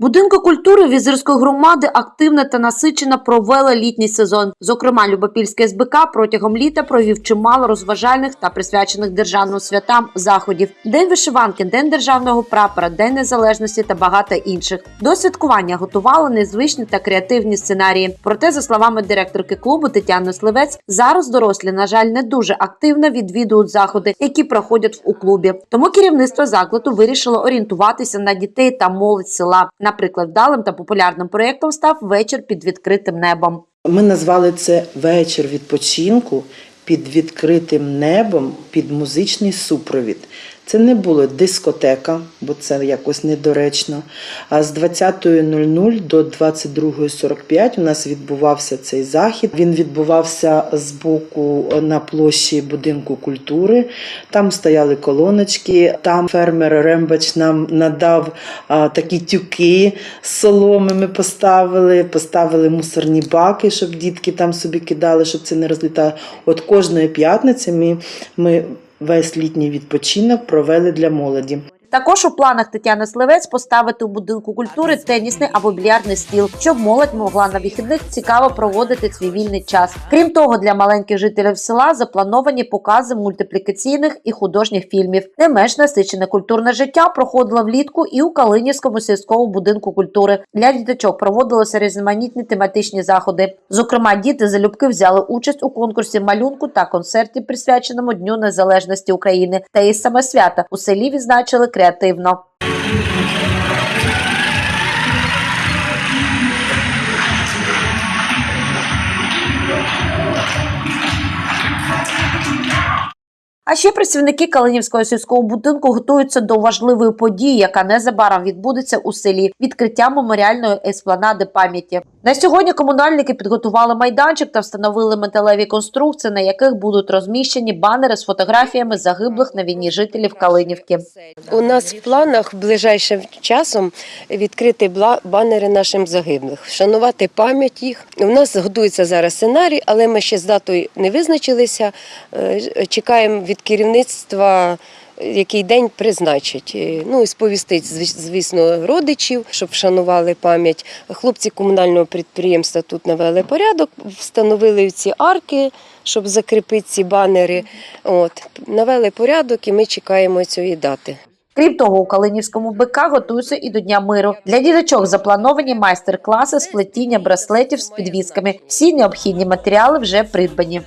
будинку культури візирської громади активно та насичено провели літній сезон. Зокрема, Любопільське СБК протягом літа провів чимало розважальних та присвячених державним святам заходів: День вишиванки, День державного прапора, День незалежності та багато інших. До святкування готували незвичні та креативні сценарії. Проте, за словами директорки клубу Тетяни Сливець, зараз дорослі, на жаль, не дуже активно відвідують заходи, які проходять у клубі. Тому керівництво закладу вирішило орієнтуватися на дітей та молодь села. Наприклад, вдалим та популярним проєктом став вечір під відкритим небом. Ми назвали це вечір відпочинку під відкритим небом, під музичний супровід. Це не було дискотека, бо це якось недоречно. А з 20.00 до 22.45 у нас відбувався цей захід. Він відбувався з боку на площі будинку культури. Там стояли колоночки. Там фермер Рембач нам надав а, такі тюки з соломи. Ми поставили, поставили мусорні баки, щоб дітки там собі кидали, щоб це не розлітало. От кожної п'ятниці ми, ми весь літній відпочинок провели для молоді. Також у планах Тетяни Сливець поставити у будинку культури тенісний або більярдний стіл, щоб молодь могла на вихідних цікаво проводити свій вільний час. Крім того, для маленьких жителів села заплановані покази мультиплікаційних і художніх фільмів. Не менш насичене культурне життя проходило влітку і у Калинівському сільському будинку культури. Для діточок проводилися різноманітні тематичні заходи. Зокрема, діти залюбки взяли участь у конкурсі малюнку та концерті, присвяченому Дню Незалежності України. Та і саме свято у селі відзначили креативно. А ще працівники Калинівського сільського будинку готуються до важливої події, яка незабаром відбудеться у селі відкриття меморіальної еспланади пам'яті. На сьогодні комунальники підготували майданчик та встановили металеві конструкції, на яких будуть розміщені банери з фотографіями загиблих на війні жителів Калинівки. У нас в планах ближайшим часом відкрити банери нашим загиблих, вшанувати пам'ять їх. У нас готується зараз сценарій, але ми ще з датою не визначилися. Е, Чекаємо від керівництва. Який день призначить? Е, Ну і сповістить, звісно, родичів, щоб вшанували пам'ять. Хлопці комунального підприємства тут навели порядок, встановили ці арки, щоб закріпити ці банери. От навели порядок, і ми чекаємо цієї дати. Крім того, у Калинівському БК готуються і до Дня миру. Для діточок заплановані майстер-класи з плетіння браслетів з підвісками. Всі необхідні матеріали вже придбані.